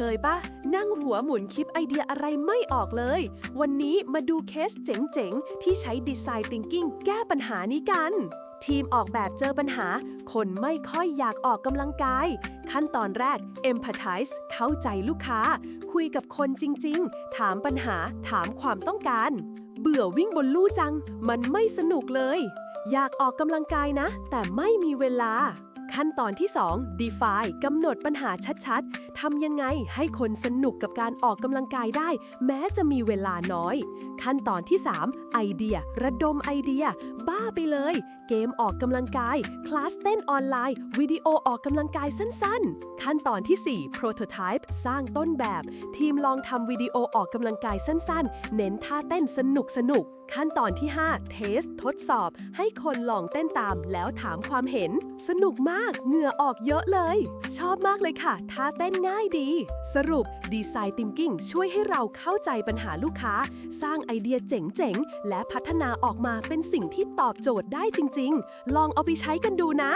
คยปะนั่งหัวหมุนคิดไอเดียอะไรไม่ออกเลย วันนี้มาดูเคสเจ๋งๆ ที่ใช้ดีไซน์ Thinking แก้ปัญหานี้กัน ทีมออกแบบเจอปัญหา คนไม่ค่อยอยากออกกำลังกาย ขั้นตอนแรก Empathize เข้าใจลูกค้า คุยกับคนจริงๆ ถามปัญหาถามความต้องการ เบื่อวิ่งบนลู่จัง มันไม่สนุกเลย อยากออกกำลังกายนะ แต่ไม่มีเวลา ขั้นตอนที่ 2 define กำหนดปัญหาชัดๆ ทำยังไงให้คนสนุกกับการออกกำลังกายได้ แม้จะมีเวลาน้อย ขั้นตอนที่ 3 ไอเดีย ระดมไอเดีย บ้าไปเลย เกมออกกำลังกาย คลาสเต้นออนไลน์ วิดีโอออกกำลังกายสั้นๆ ขั้นตอนที่ 4 prototype สร้างต้นแบบ ทีมลองทำวิดีโอออกกำลังกายสั้นๆ เน้นท่าเต้นสนุกสนุกๆขั้นตอนที่5 test ทดสอบ ให้คนลองเต้นตามแล้วถามความเห็น สนุกมากเหงื่อออกเยอะเลย ชอบมากเลยค่ะ ท่าเต้นง่ายดี สรุปดีไซน์ติมกิ้งช่วยให้เราเข้าใจปัญหาลูกค้า สร้างไอเดียเจ๋งๆ และพัฒนาออกมาเป็นสิ่งที่ตอบโจทย์ได้จริง ๆ ลองเอาไปใช้กันดูนะ